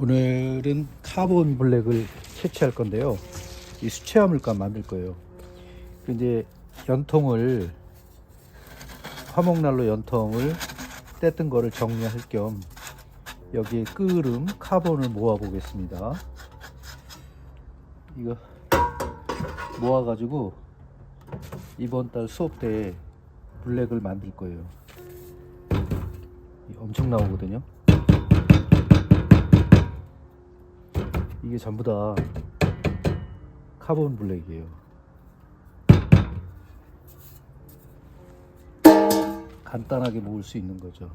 오늘은 카본 블랙을 채취할 건데요. 이 수채화 물감 만들 거예요. 근데 연통을 화목난로 연통을 뗐던 거를 정리할 겸 여기에 끄름 카본을 모아 보겠습니다. 이거 모아 가지고 이번 달 수업 때 블랙을 만들 거예요. 엄청 나오거든요. 이게 전부 다 카본 블랙이에요. 간단하게 모을 수 있는 거죠.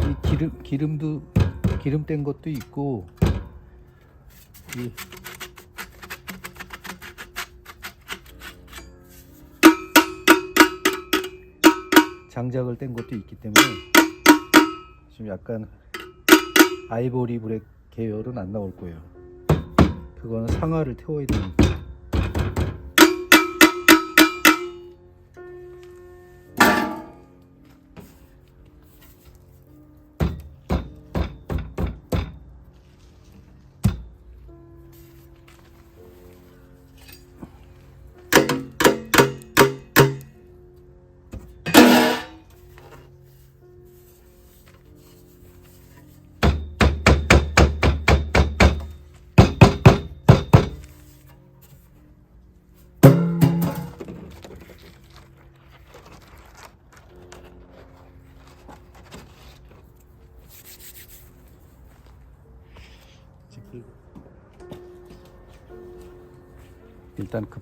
이 기름 기름도 기름 뗀 것도 있고 이 장작을 뗀 것도 있기 때문에 좀 약간 아이보리 브렉 계열은 안 나올 거예요. 그거는 상하를 태워야 되니까.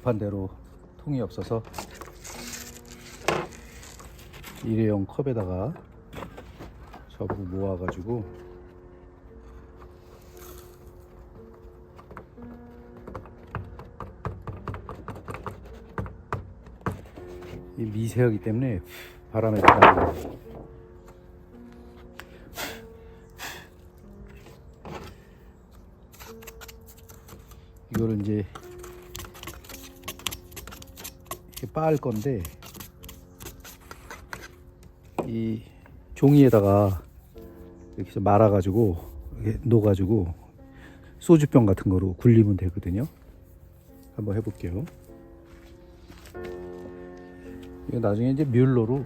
급한 대로 통이 없어서 일회용 컵에다가 전부 모아가지고 이 미세하기 때문에 바람에 따라 이거를 이제 이렇게 빻을 건데 이 종이에다가 이렇게 말아가지고 이렇게 놓아가지고 소주병 같은 거로 굴리면 되거든요. 한번 해볼게요. 이거 나중에 이제 뮬러로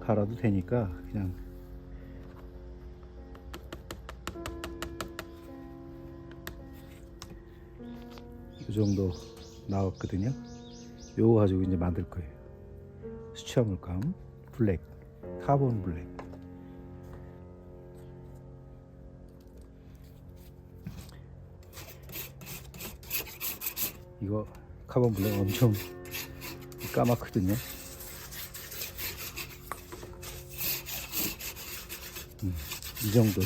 갈아도 되니까 그냥 이 정도 나왔거든요. 요거 가지고 이제 만들 거예요. 수채화 물감 블랙, 카본 블랙. 이거 카본 블랙 엄청 까맣거든요. 음, 이 정도.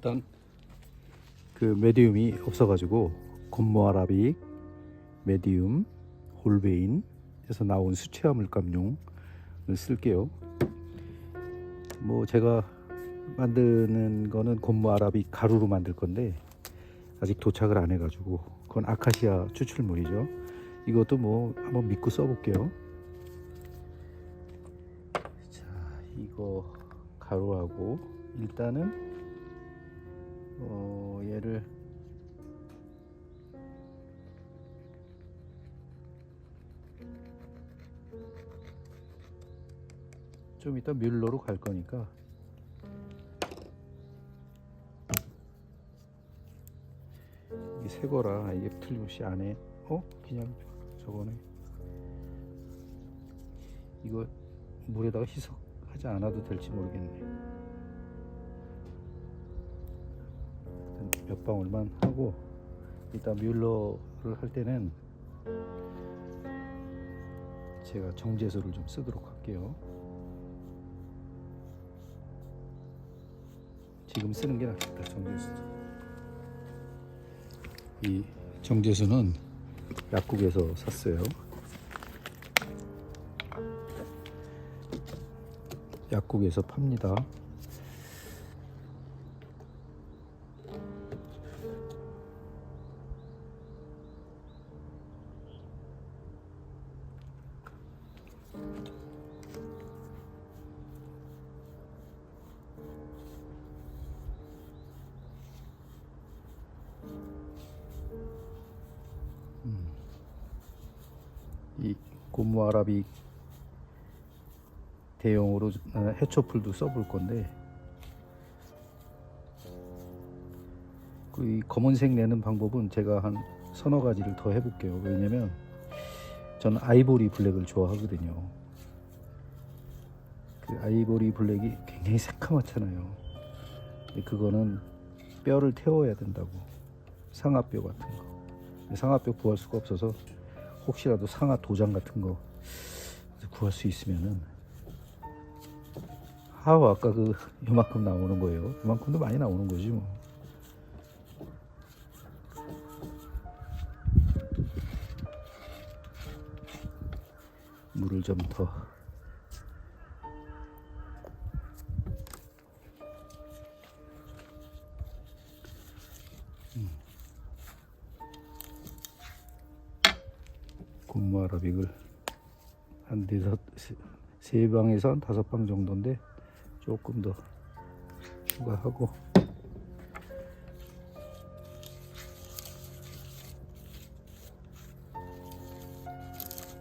일단 그 메디움이 없어가지고 곤모 아라빅, 메디움, 홀베인 에서 나온 수채화 물감용을 쓸게요. 뭐 제가 만드는 거는 곤모 아라빅 가루로 만들 건데 아직 도착을 안 해가지고 그건 아카시아 추출물이죠. 이것도 뭐 한번 믿고 써볼게요. 자, 이거 가루하고 일단은 어, 얘를 좀 이따 뮬러로 갈 거니까. 이게 새 거라 이게 틀림없이 안에 어? 그냥 저거네. 이거 물에다가 희석하지 않아도 될지 모르겠네 몇 방울만 하고 이따 뮬러를 할 때는 제가 정제수를 좀 쓰도록 할게요. 지금 쓰는 게 낫겠다 정제수. 이 정제수는 약국에서 샀어요. 약국에서 팝니다. 고무 아라비 대용으로 어, 해초풀도 써볼 건데 그이 검은색 내는 방법은 제가 한 서너 가지를 더 해볼게요. 왜냐면 저는 아이보리 블랙을 좋아하거든요. 그 아이보리 블랙이 굉장히 새카맣잖아요. 그거는 뼈를 태워야 된다고 상아뼈 같은 거. 상아뼈 구할 수가 없어서 혹시라도 상아 도장 같은 거 구할 수 있으면은 하우 아까 그 요만큼 나오는 거예요. 요만큼도 많이 나오는 거지 뭐. 물을 좀 더. 아라빅을 한 네섯 세- 세 방에서 한 다섯 방 정도인데 조금 더 추가하고.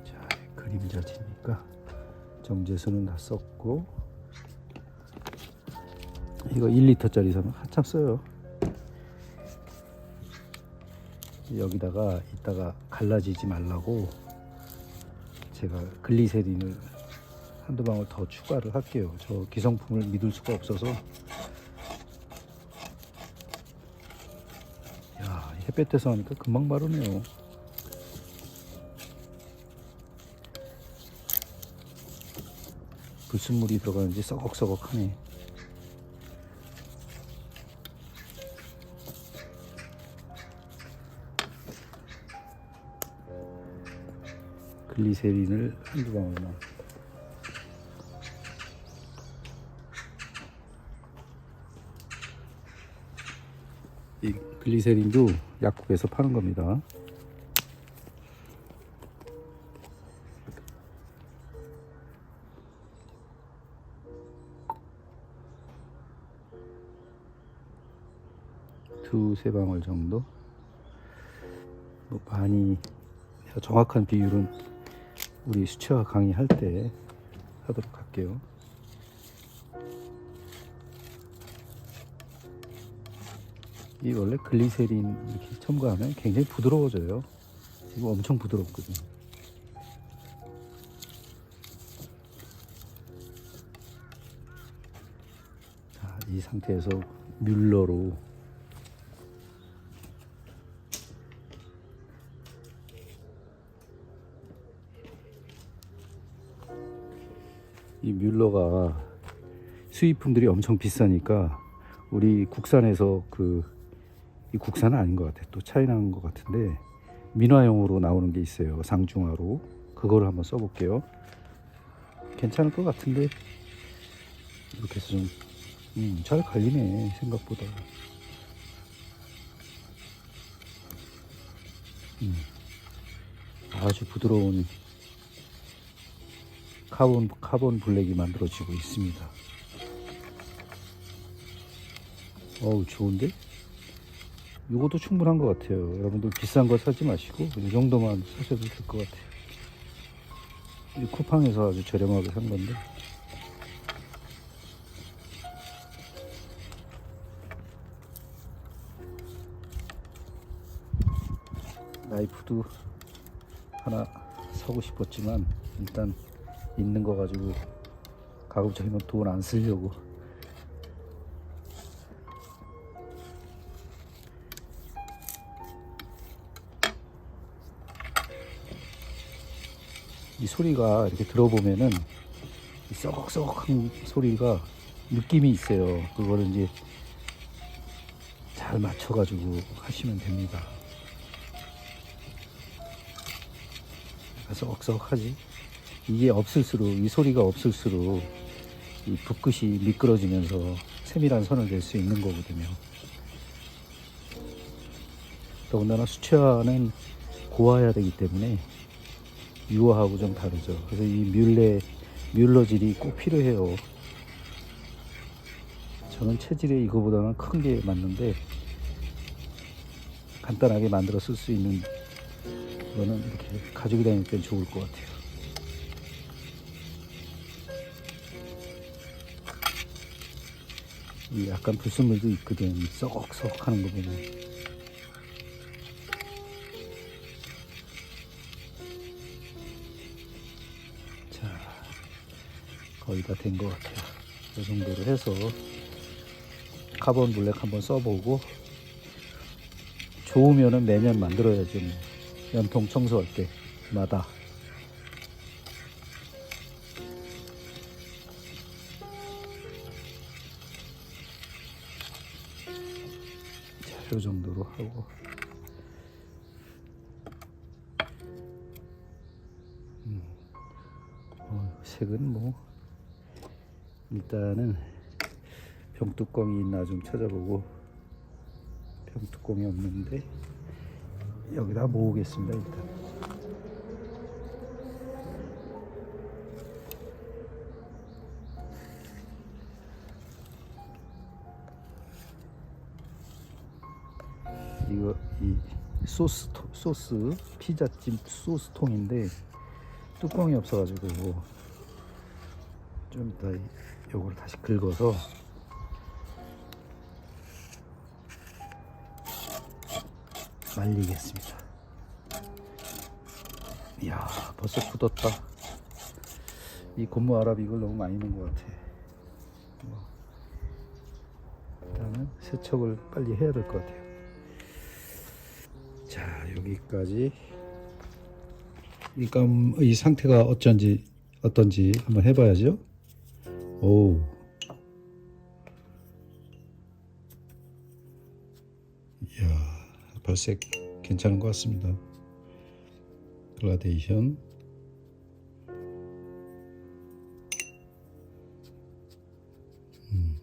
자 그림자 지니까 정제수는 다 썼고. 이거 1리터짜리 사면 한참 써요. 여기다가 이따가 갈라지지 말라고 제가 글리세린을 한두 방울 더 추가를 할게요. 저 기성품을 믿을 수가 없어서. 야, 햇볕에서 하니까 금방 마르네요. 불순물이 들어가는지 썩억썩억하네. 글리세린을 한두 방울만. 이 글리세린도 약국에서 파는 겁니다. 두세 방울 정도. 뭐 많이 정확한 비율은 우리 수채화 강의할 때 하도록 할게요. 이 원래 글리세린 이렇게 첨가하면 굉장히 부드러워져요. 지금 엄청 부드럽거든요. 자, 이 상태에서 뮬러로 이 뮬러가 수입품들이 엄청 비싸니까 우리 국산에서 그 이 국산은 아닌 것 같아. 또 차이나는 것 같은데 민화용으로 나오는 게 있어요. 상중하로 그거를 한번 써볼게요. 괜찮을 것 같은데 이렇게 해서 좀 음, 잘 갈리네 생각보다. 음, 아주 부드러운 카본, 카본 블랙이 만들어지고 있습니다. 어우, 좋은데? 이것도 충분한 것 같아요. 여러분들 비싼 거 사지 마시고, 이 정도만 사셔도 될 것 같아요. 이 쿠팡에서 아주 저렴하게 산 건데. 나이프도 하나 사고 싶었지만 일단 있는 거 가지고 가급적이면 돈 안 쓰려고 이 소리가 이렇게 들어보면은 이 썩썩한 소리가 느낌이 있어요. 그거를 이제 잘 맞춰가지고 하시면 됩니다. 썩썩하지. 이게 없을수록 이 소리가 없을수록 이 붓끝이 미끄러지면서 세밀한 선을 낼 수 있는 거거든요. 더군다나 수채화는 고와야 되기 때문에 유화하고 좀 다르죠. 그래서 이 뮬레 뮬러질이 꼭 필요해요. 저는 체질에 이거보다는 큰 게 맞는데 간단하게 만들어 쓸 수 있는 거는 이렇게 가지고 다닐 땐 좋을 것 같아요. 약간 불순물도 있거든. 썩썩 하는 거 보면. 자, 거의 다 된 것 같아요. 이 정도로 해서 카본 블랙 한번 써보고 좋으면은 매년 만들어야죠. 뭐. 연통 청소할 때마다. 요 정도로 하고. 음. 어, 색은 뭐 일단은 병뚜껑이 있나 좀 찾아보고 병뚜껑이 없는데 여기다 모으겠습니다 일단 소스 통- 소스 피자찜 소스 통인데 뚜껑이 없어가지고 좀 이따 이- 요거를 다시 긁어서 말리겠습니다. 이야 벌써 굳었다. 이 고무 아랍 이걸 너무 많이 넣은 것 같아. 뭐, 일단은 세척을 빨리 해야 될 것 같아요. 자 여기까지 일감 이 상태가 어쩐지 어떤지 한번 해봐야죠. 오. 이야 발색 괜찮은 것 같습니다. 글라데이션. 음.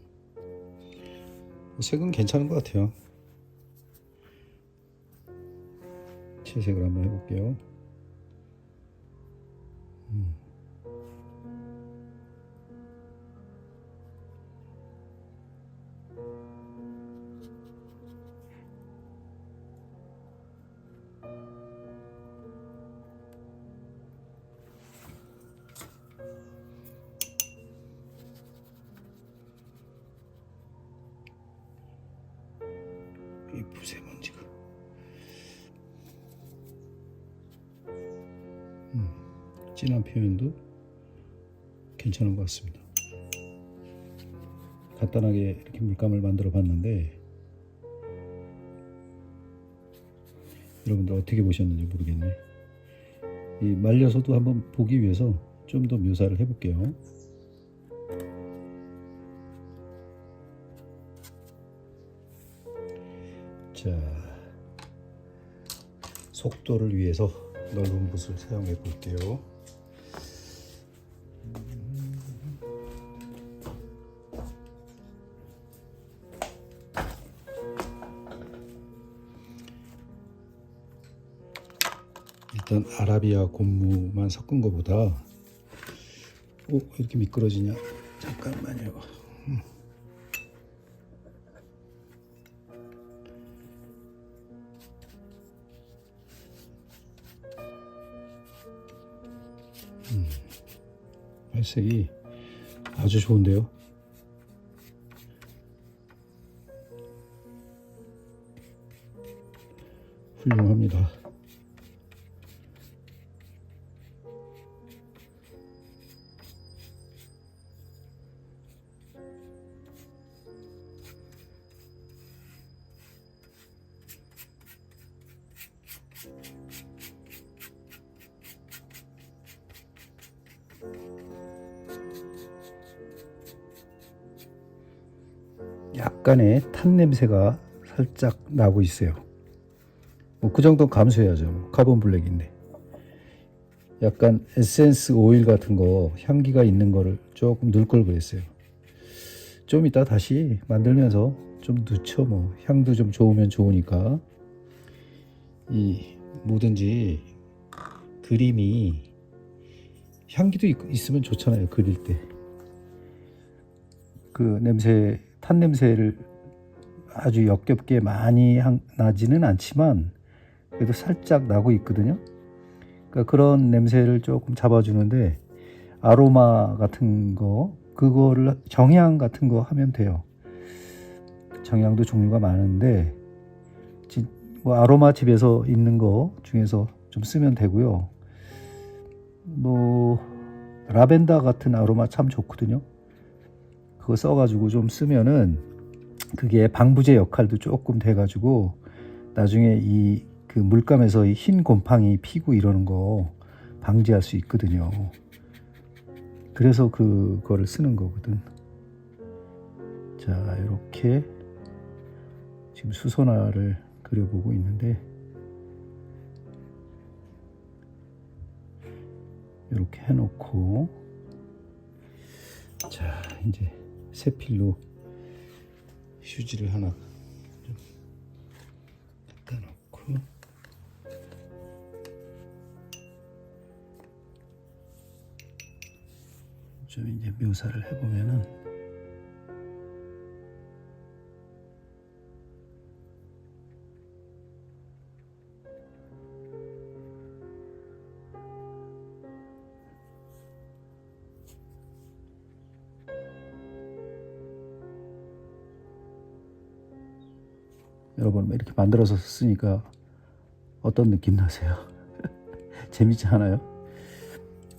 색은 괜찮은 것 같아요. 채색을 한번 해볼게요. 음. 이 무쇠먼지가 진한 표현도 괜찮은 것 같습니다. 간단하게 이렇게 물감을 만들어 봤는데 여러분들 어떻게 보셨는지 모르겠네. 이 말려서도 한번 보기 위해서 좀 더 묘사를 해볼게요. 자 속도를 위해서 넓은 붓을 사용해 볼게요. 일단 아라비아 곤무만 섞은 것보다 오 이렇게 미끄러지냐 잠깐만요. 발색이 아주 좋은데요. 훌륭합니다. 약간의 탄 냄새가 살짝 나고 있어요. 뭐 그 정도 감수해야죠. 카본 블랙인데. 약간 에센스 오일 같은 거 향기가 있는 거를 조금 넣을 걸 그랬어요. 좀 이따 다시 만들면서 좀 넣죠 뭐 향도 좀 좋으면 좋으니까 이 뭐든지 그림이 향기도 있, 있으면 좋잖아요 그릴 때 그 냄새 탄 냄새를 아주 역겹게 많이 향- 나지는 않지만 그래도 살짝 나고 있거든요 그러니까 그런 냄새를 조금 잡아주는데 아로마 같은 거 그거를 정향 같은 거 하면 돼요 정향도 종류가 많은데 지- 뭐 아로마 집에서 있는 거 중에서 좀 쓰면 되고요. 뭐 라벤더 같은 아로마 참 좋거든요. 그거 써가지고 좀 쓰면은 그게 방부제 역할도 조금 돼가지고 나중에 이 그 물감에서 이 흰 곰팡이 피고 이러는 거 방지할 수 있거든요. 그래서 그거를 쓰는 거거든. 자, 이렇게 지금 수선화를 그려보고 있는데 이렇게 해놓고 자 이제 새 필로 휴지를 하나 좀 갖다 놓고. 좀 이제 묘사를 해보면은 여러분 이렇게 만들어서 쓰니까 어떤 느낌 나세요? 재밌지 않아요?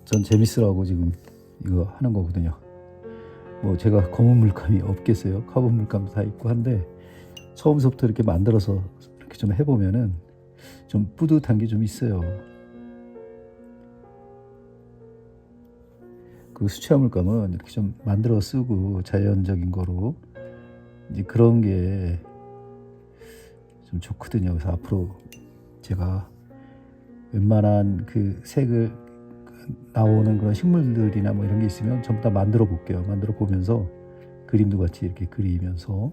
전 재밌으라고 지금 이거 하는 거거든요. 뭐 제가 검은 물감이 없겠어요. 카본 물감 다 있고 한데 처음부터 이렇게 만들어서 이렇게 좀 해보면은 좀 뿌듯한 게 좀 있어요. 그 수채화 물감은 이렇게 좀 만들어 쓰고 자연적인 거로 이제 그런 게 좀 좋거든요. 그래서 앞으로 제가 웬만한 그 색을 나오는 그런 식물들이나 뭐 이런 게 있으면 전부 다 만들어 볼게요. 만들어 보면서 그림도 같이 이렇게 그리면서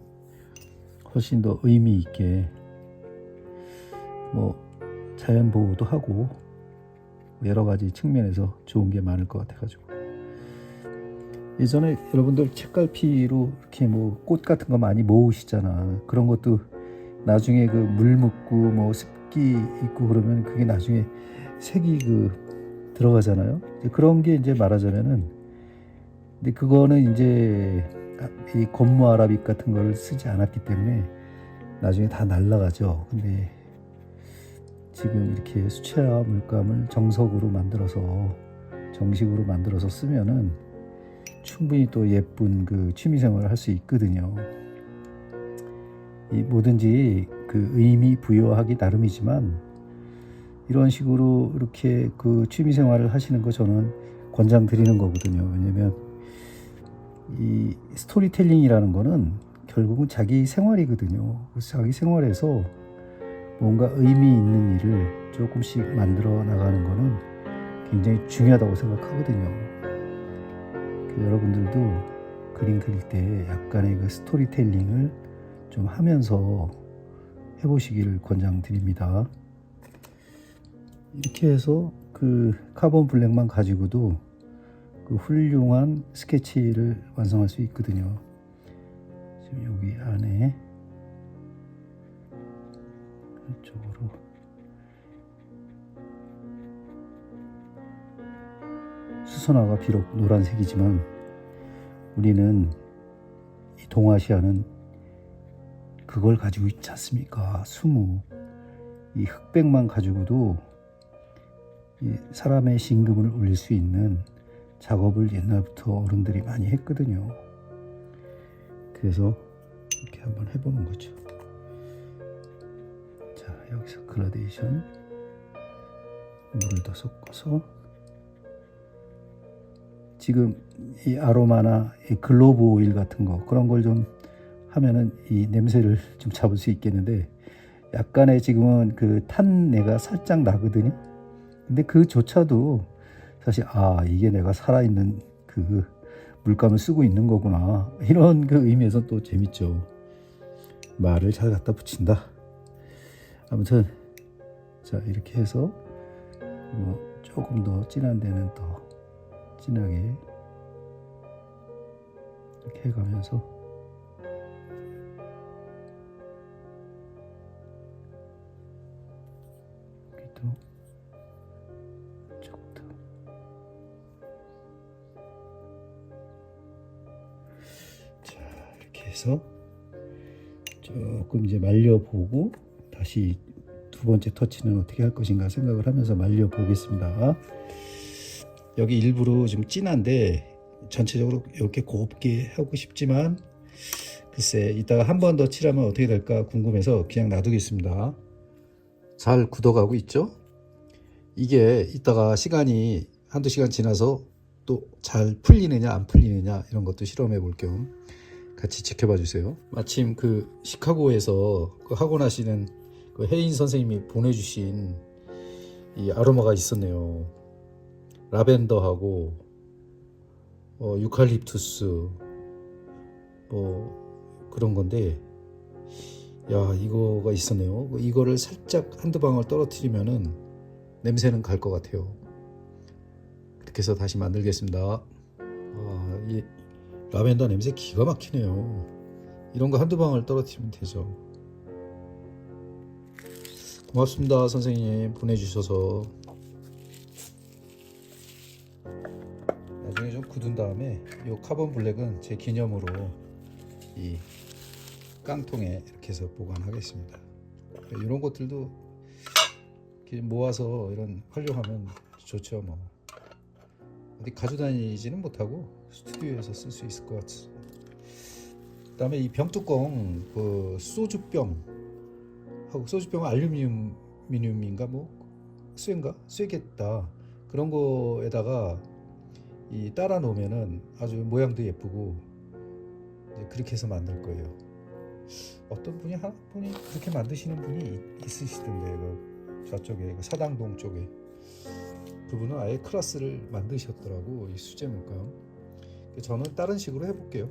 훨씬 더 의미 있게 뭐 자연 보호도 하고 여러 가지 측면에서 좋은 게 많을 것 같아가지고 예전에 여러분들 책갈피로 이렇게 뭐 꽃 같은 거 많이 모으시잖아. 그런 것도 나중에 그 물 묻고 뭐 습기 있고 그러면 그게 나중에 색이 그 들어가잖아요. 그런 게 이제 말하자면은 근데 그거는 이제 이 건무 아라빅 같은 걸 쓰지 않았기 때문에 나중에 다 날라가죠. 근데 지금 이렇게 수채화 물감을 정석으로 만들어서 정식으로 만들어서 쓰면은 충분히 또 예쁜 그 취미 생활을 할 수 있거든요. 이 뭐든지 그 의미 부여하기 나름이지만 이런 식으로 이렇게 그 취미 생활을 하시는 거 저는 권장 드리는 거거든요. 왜냐면 이 스토리텔링이라는 거는 결국은 자기 생활이거든요. 그래서 자기 생활에서 뭔가 의미 있는 일을 조금씩 만들어 나가는 거는 굉장히 중요하다고 생각하거든요. 그 여러분들도 그림 그릴 때 약간의 그 스토리텔링을 좀 하면서 해보시기를 권장드립니다. 이렇게 해서 그 카본 블랙만 가지고도 그 훌륭한 스케치를 완성할 수 있거든요. 지금 여기 안에 이쪽으로 수선화가 비록 노란색이지만 우리는 이 동아시아는 그걸 가지고 있지 않습니까? 수무. 이 흑백만 가지고도 이 사람의 심금을 울릴 수 있는 작업을 옛날부터 어른들이 많이 했거든요. 그래서 이렇게 한번 해보는 거죠. 자, 여기서 그라데이션 물을 더 섞어서 지금 이 아로마나 이 글로브 오일 같은 거 그런 걸 좀 하면은 이 냄새를 좀 잡을 수 있겠는데 약간의 지금은 그 탄내가 살짝 나거든요. 근데 그조차도 사실 아 이게 내가 살아있는 그 물감을 쓰고 있는 거구나 이런 그 의미에서 또 재밌죠. 말을 잘 갖다 붙인다. 아무튼 자 이렇게 해서 뭐 조금 더 진한 데는 더 진하게 이렇게 해가면서 여기도 이쪽도 자 이렇게 해서 조금 이제 말려보고 다시 두 번째 터치는 어떻게 할 것인가 생각을 하면서 말려보겠습니다. 여기 일부러 좀 진한데 전체적으로 이렇게 곱게 하고 싶지만 글쎄 이따가 한 번 더 칠하면 어떻게 될까 궁금해서 그냥 놔두겠습니다. 잘 굳어가고 있죠? 이게 이따가 시간이 한두 시간 지나서 또 잘 풀리느냐 안 풀리느냐 이런 것도 실험해 볼 겸 같이 지켜봐 주세요. 마침 그 시카고에서 그 학원 하시는 그 혜인 선생님이 보내주신 이 아로마가 있었네요. 라벤더하고 어, 유칼립투스 뭐 그런 건데 야 이거가 있었네요. 이거를 살짝 한두 방울 떨어뜨리면은 냄새는 갈 것 같아요. 그렇게 해서 다시 만들겠습니다. 아, 이 라벤더 냄새 기가 막히네요. 이런 거 한두 방울 떨어뜨리면 되죠. 고맙습니다, 선생님 보내주셔서. 나중에 좀 굳은 다음에 이 카본 블랙은 제 기념으로 이 깡통에 이렇게 해서 보관하겠습니다. 이런 것들도 모아서 이런 활용하면 좋죠. 뭐 어디 가져다니지는 못하고 스튜디오에서 쓸 수 있을 것 같습니다. 그다음에 이 병뚜껑 그 소주병 하고 소주병은 알루미늄인가 뭐 쇠인가 쇠겠다 그런 거에다가 이 따라 놓으면은 아주 모양도 예쁘고 그렇게 해서 만들 거예요. 어떤 분이 한 분이 그렇게 만드시는 분이 있- 있으시던데 그 저쪽에 그 사당동 쪽에 그분은 아예 클래스를 만드셨더라고 이 수제 물감. 저는 다른 식으로 해볼게요.